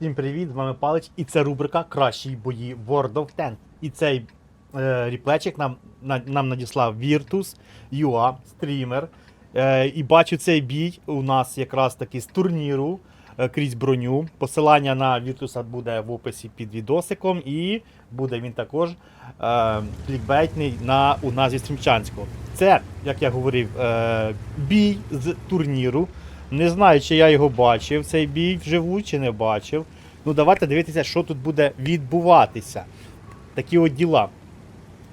Всім привіт, з вами Палич, і це рубрика Кращі бої World of Tanks. І цей е, ріплечик нам, на, нам надіслав Virtus, UA, стрімер. Е, і бачу цей бій у нас якраз таки з турніру е, крізь броню. Посилання на Virtus буде в описі під відосиком, і буде він також е, клікбейтний на у назві Стрімчанського. Це, як я говорив, е, бій з турніру. Не знаю, чи я його бачив, цей бій вживу, чи не бачив. Ну, давайте дивитися, що тут буде відбуватися. Такі от діла.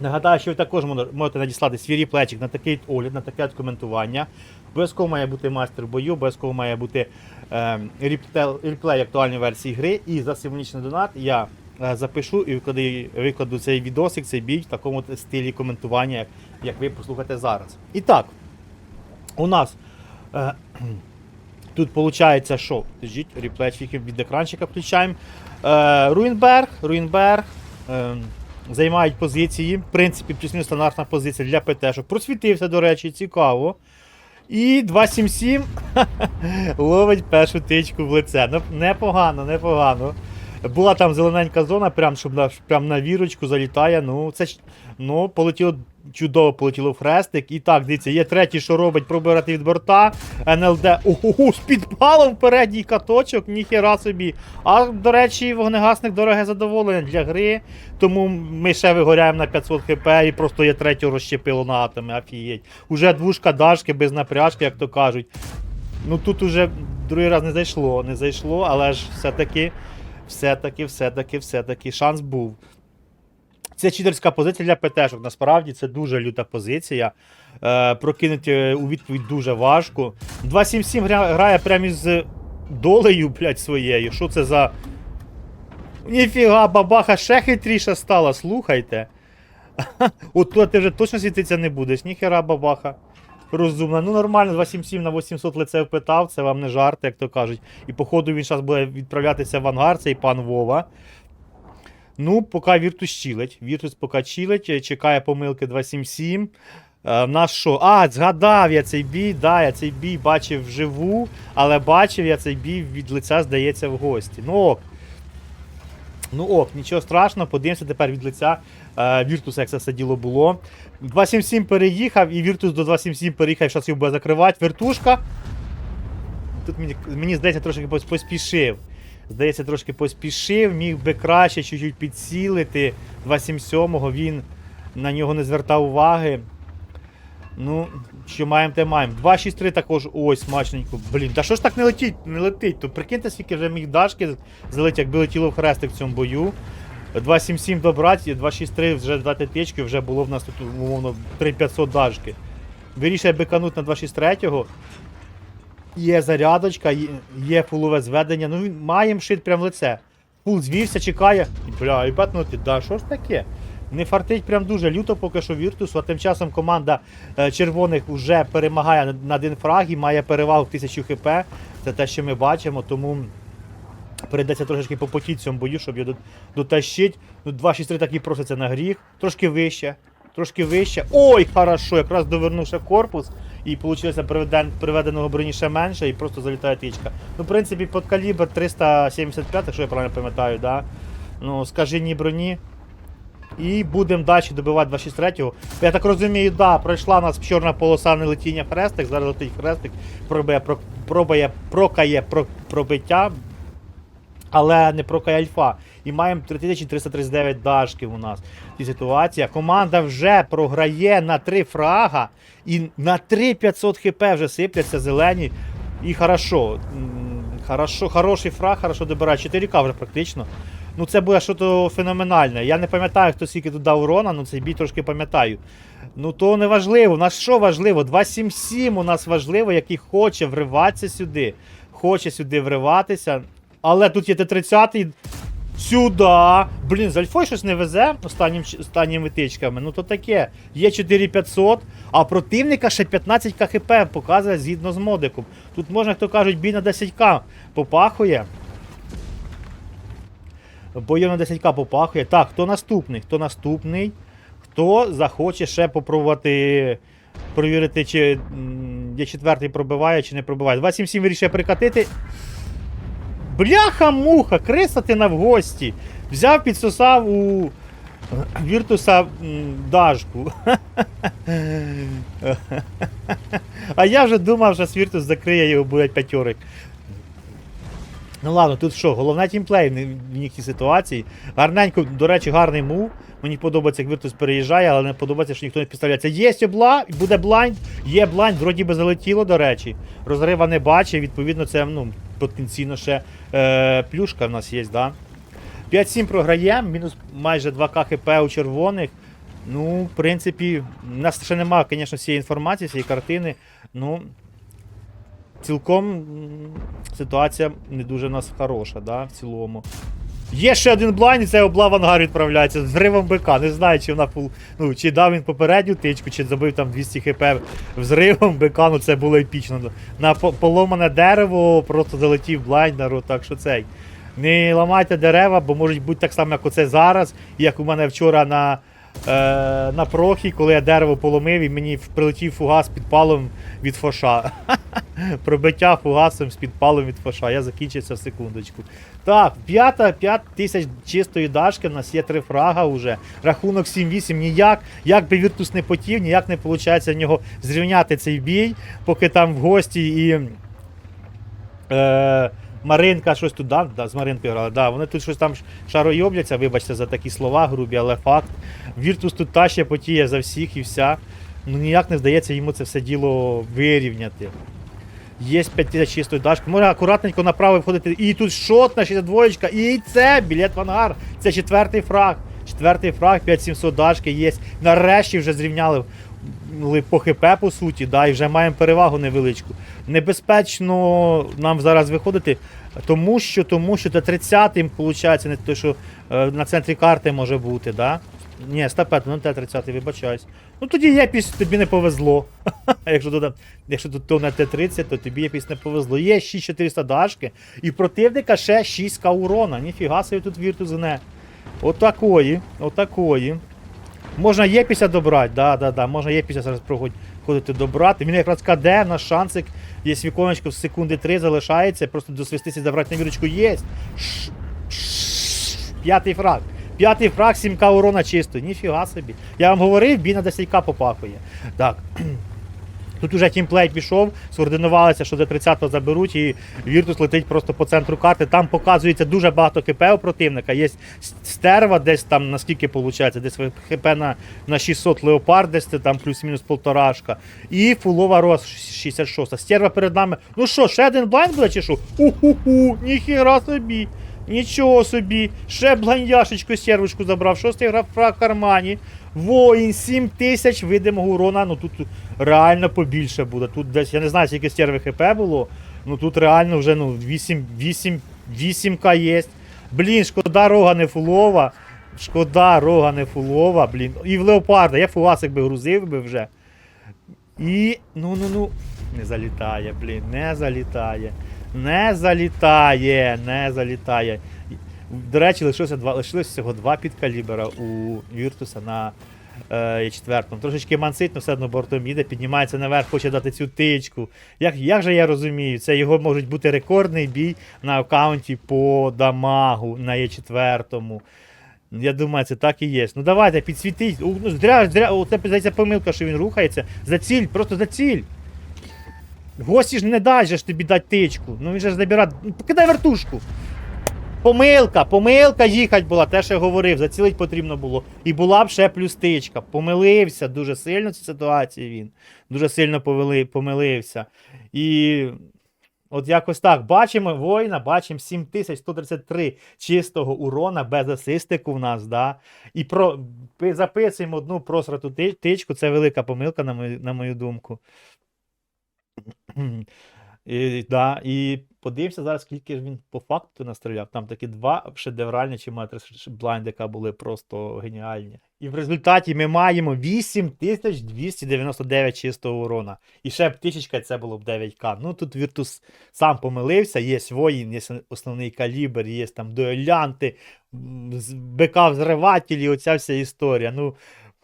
Нагадаю, що ви також можете надіслати свій ріплечик на такий огляд, на таке коментування. Обов'язково має бути майстер бою, обов'язково має бути е, ріплей актуальної версії гри. І за символічний донат я е, запишу і викладу, викладу цей відосик, цей бій в такому стилі коментування, як, як ви послухаєте зараз. І так, у нас. Е, Тут виходить, що? Жіть, фіків від екранчика включаємо. Е, Руїнберг, е, займають позиції. В принципі, плюс-мінус стандартна позиція для ПТ. Просвітився, до речі, цікаво. І 277 ловить першу тичку в лице. Ну, непогано, непогано. Була там зелененька зона, прям, щоб на, прям на вірочку залітає. Ну, це ну, полетіло чудово, полетіло хрестик. І так, дивіться, є третій, що робить пробирати від борта. НЛД. Ого, з підпалом передній каточок, ніхера собі. А, до речі, вогнегасник дороге задоволення для гри. Тому ми ще вигоряємо на 500 хп і просто є третього розщепило на атоми. Офігеть. Уже двушка дашки без напряжки, як то кажуть. Ну тут уже другий раз не зайшло, не зайшло, але ж все-таки, все-таки, все-таки, все-таки шанс був. Це читерська позиція для ПТшок. Насправді це дуже люта позиція. Е, прокинути у відповідь дуже важко. 277 гра- грає прямо із долею, блядь, своєю. Що це за. Ніфіга, бабаха ще хитріша стала, слухайте. От тут ти вже точно світитися не будеш, ніхера бабаха. Розумна. Ну нормально, 277 на 800 лице впитав, це вам не жарт, як то кажуть. І походу він зараз буде відправлятися в ангар, цей пан Вова. Ну, поки Віртус чилить. Віртус поки чилить, е, чекає помилки 277. Е, в нас що? А, згадав я цей бій, да, я цей бій бачив вживу, але бачив я цей бій від лиця, здається, в гості. Ну ок. Ну ок, нічого страшного, подивимося тепер від лиця е, Віртуса, як це все діло було. 277 переїхав, і Віртус до 277 переїхав, зараз його буде закривати. Вертушка. Тут мені, мені здається, трошки поспішив. Здається, трошки поспішив, міг би краще чуть-чуть підсілити. 277-го він на нього не звертав уваги. Ну, що маємо, те маємо. 263 також ось смачненько. Блін, та що ж так не летить? Не летить? То прикиньте, скільки вже міг дашки залетіти, якби летіло в хрестик в цьому бою. 277 добрати, 263 вже дати течки, вже було в нас тут, умовно, 3500 дашки. Вирішує бикануть на 263-го. Є зарядочка, є, фулове зведення. Ну, він- маємо шит прям в лице. Фул звівся, чекає. Бля, і бетнути, да, що ж таке? Не фартить прям дуже люто поки що Віртусу, а тим часом команда е, червоних вже перемагає на один фраг і має перевагу в 1000 хп. Це те, що ми бачимо, тому прийдеться трошечки в цьому бою, щоб його до- дотащити. Ну, 2-6-3 так і проситься на гріх. Трошки вище. Трошки вище. Ой, хорошо, якраз довернувши корпус. І вийшло приведен, приведеного броніше менше і просто залітає тичка. Ну, в принципі, під калібр 375, якщо я правильно пам'ятаю, да? Ну, скажені броні. І будемо далі добивати 263-го. Я так розумію, да, пройшла у нас чорна полоса не летіння хрестик, зараз летить хрестик, пробує, пробує, прокає про, пробиття, але не прокає альфа. І маємо 3339 дашків у нас. в цій ситуації. Команда вже програє на 3 фрага і на 3500 хп вже сипляться зелені. І хорошо. Хорошо, хороший фраг, хорошо добирає. 4К вже практично. Ну це буде щось феноменальне. Я не пам'ятаю, хто скільки тут дав урона, ну цей бій трошки пам'ятаю. Ну то не важливо. У нас що важливо? 277 у нас важливо, який хоче вриватися сюди. Хоче сюди вриватися. Але тут є Т-30. Сюда. Блін, з Альфою щось не везе останнім, останніми тичками. Ну то таке. Є 4500, а противника ще 15 КХП показує згідно з модиком. Тут можна, хто кажуть, бій на 10к попахує. Бойом на 10к попахує. Так, хто наступний? Хто наступний? Хто захоче ще попробувати провірити, чи є четвертий пробиває, чи не пробиває. 277 вирішує прикатити. Бляха-муха, криса ти на в гості. Взяв, підсосав у Віртуса дашку. А я вже думав, що Свіртус закриє його будуть п'ятьорик. Ну ладно, тут що, головне тімплей в в ситуації. Гарненько, до речі, гарний мув. Мені подобається, як Віртус переїжджає, але не подобається, що ніхто не підставляється. Є обла, буде блайнд, є блайнд, вроді би залетіло, до речі. Розрива не бачив, відповідно, це ну, потенційно ще е, плюшка в нас є, да? 5-7 програємо, мінус майже 2к хп у червоних. Ну, в принципі, у нас ще немає, звісно, всієї інформації, всієї картини. Ну, цілком ситуація не дуже в нас хороша, да, в цілому. Є ще один блайн, і це обла ангар відправляється з зривом БК. Не знаю, чи вона фул. Ну, чи дав він попередню тичку, чи забив там 200 хп взривом БК, ну це було епічно. На поломане дерево просто залетів блайн, народ, так що цей. Не ламайте дерева, бо можуть бути так само, як оце зараз, як у мене вчора на, на прохі, коли я дерево поломив і мені прилетів фугас з підпалом від фоша. Пробиття фугасом з підпалом від фоша. Я закінчився в секундочку. Так, п'ята, п'ять тисяч чистої дашки, у нас є три фрага вже. Рахунок 7-8 ніяк. Як би Віртус не потів, ніяк не виходить в нього зрівняти цей бій, поки там в гості і. Е, Маринка щось тут, да, з Маринкою грали. Да, вони тут щось там шаройобляться, вибачте за такі слова грубі, але факт. Віртус тут таща потіє за всіх і вся. Ну ніяк не вдається йому це все діло вирівняти. Є 5000 чистої дашки. Можна акуратненько направо входити. І тут шот на 62, і це білет в ангар. Це четвертий фраг. Четвертий фраг, 5700 дашки є. Нарешті вже зрівняли ли по ХП, по суті, да, і вже маємо перевагу невеличку. Небезпечно нам зараз виходити, тому що, тому що до 30-м, виходить, не те, що е, на центрі карти може бути, да? Ні, стапет, ну Т-30, вибачаюсь. Ну тоді єпісь тобі не повезло. якщо тут, якщо то на Т-30, то тобі єпісь не повезло. Є 6400 дашки, і противника ще 6к урона. Ніфіга собі тут віртус гне. Отакої, отакої. Можна Є50 добрати, да, да, да. Можна Є50 зараз проходити ходити добрати. Він якраз КД, на шансик. Є віконечко з секунди 3 залишається. Просто досвістися, забрати на вірочку є. П'ятий фраг. П'ятий фраг, 7к урона чисто. Ніфіга собі. Я вам говорив, бій на 10к попахує. Так. Тут уже тімплей пішов, скоординувалися, що до 30-го заберуть, і Віртус летить просто по центру карти. Там показується дуже багато ХП у противника. Є стерва десь там, наскільки виходить, десь ХП на, на 600 леопард, десь там плюс-мінус полторашка. І фулова роз 66. Стерва перед нами. Ну що, ще один блайнд буде чи що? Уху-ху, ніхіра собі. Нічого собі. Ще бландяшечку сервочку забрав. Шостий граф в кармані. Воїн, 7 тисяч видимого урона. Ну тут реально побільше буде. Тут десь, я не знаю, скільки стерви ХП було. Ну тут реально вже ну, 8, 8, 8к є. Блін, шкода рога не фулова. Шкода рога не фулова, блін. І в леопарда. Я фугасик би грузив би вже. І. Ну ну ну. Не залітає, блін, не залітає. Не залітає, не залітає. До речі, лишилося два, лишилося всього два підкалібера у Віртуса на е, четвертому. Трошечки мансить, але все одно бортом їде, піднімається наверх, хоче дати цю тичку. Як, як же я розумію, це його може бути рекордний бій на аккаунті по дамагу на Є4. Я думаю, це так і є. Ну давайте, підсвітіть. У, Ну, зря, зря, о, це здається помилка, що він рухається. За ціль, просто за ціль. Гості ж не дай же ж тобі дати тичку. Ну він же ж забирає. Ну, покидай вертушку. Помилка, помилка їхать була, те, що я говорив, зацілить потрібно було. І була б ще плюс тичка. Помилився дуже сильно в цій ситуації він. Дуже сильно повели, помилився. І от якось так. Бачимо воїна, бачимо 7133 чистого урона без асистику в нас, да. І про, записуємо одну просрату тичку, це велика помилка, на мою, на мою думку. І, да, і подивимося зараз, скільки ж він по факту настріляв. Там такі два шедевральні чи матри блайндика були просто геніальні. І в результаті ми маємо 8299 чистого урона. І ще б тисячка, це було б 9к. Ну тут Віртус сам помилився, є воїн, є основний калібр, є там дуелянти, БК взривателі, оця вся історія. Ну,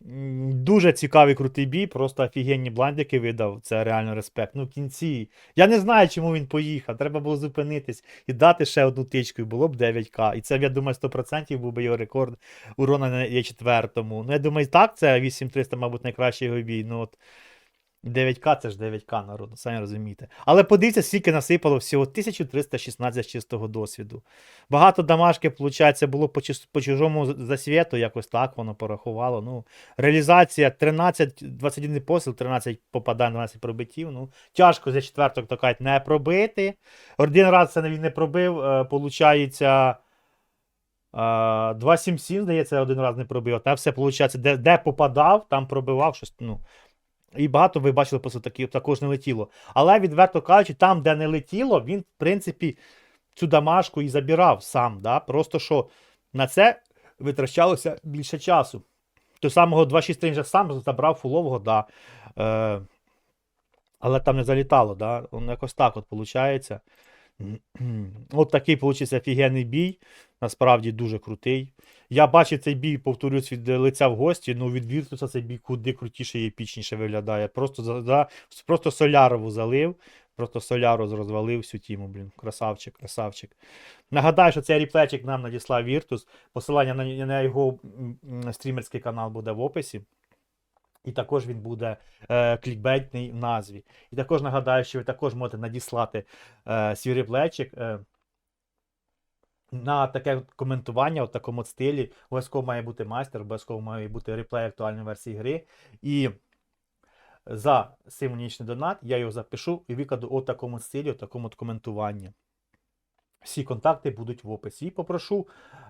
Дуже цікавий крутий бій, просто офігенні блайндики видав. Це реально респект. Ну, в кінці. Я не знаю, чому він поїхав. Треба було зупинитись і дати ще одну тичку, і було б 9К. І це, я думаю, 100% був би його рекорд урона на Є4. Ну, я думаю, так, це 8300, мабуть, найкращий його бій. Ну, от 9К це ж 9К народу, самі розумієте. Але подивіться, скільки насипало всього 1316 чистого досвіду. Багато дамажки, виходить, було по, чужому засвіту, якось так воно порахувало. Ну, реалізація 13, 21 посил, 13 попадань, 12 пробиттів. Ну, тяжко за четверток то кажуть, не пробити. Один раз це він не пробив, е, получається. е, 2-7-7, здається, один раз не пробив. А там все, виходить, де, де попадав, там пробивав щось. Ну, і багато ви бачили, просто такі, також не летіло. Але, відверто кажучи, там, де не летіло, він, в принципі, цю дамашку і забирав сам. Да? Просто що на це витрачалося більше часу. До самого 2-6 рейнджа сам забрав фулового, да. Е, але там не залітало, да? Воно якось так от виходить. От такий получився офігенний бій. Насправді дуже крутий. Я бачив цей бій, повторюсь, від лиця в гості, ну від Віртуса цей бій куди крутіше і епічніше виглядає. Просто, за, просто Солярову залив, просто Соляру розвалив всю тіму, блін. Красавчик, красавчик. Нагадаю, що цей ріплечик нам надіслав Віртус. Посилання на, його стрімерський канал буде в описі. І також він буде е, клікбейтний в назві. І також нагадаю, що ви також можете надіслати е, свій реплечик е, на таке коментування у такому стилі. Обов'язково має бути майстер, обов'язково має бути реплей актуальної версії гри. І за символічний донат я його запишу і викладу у такому стилі, у такому коментуванні. Всі контакти будуть в описі. І попрошу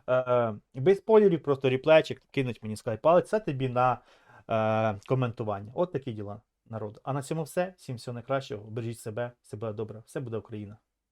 е, без спойлерів, просто реплейчик, кинуть мені скай палець, це тобі на коментування. От такі діла, народ. А на цьому все. Всім всього найкращого. Бережіть себе, все буде добре, все буде Україна.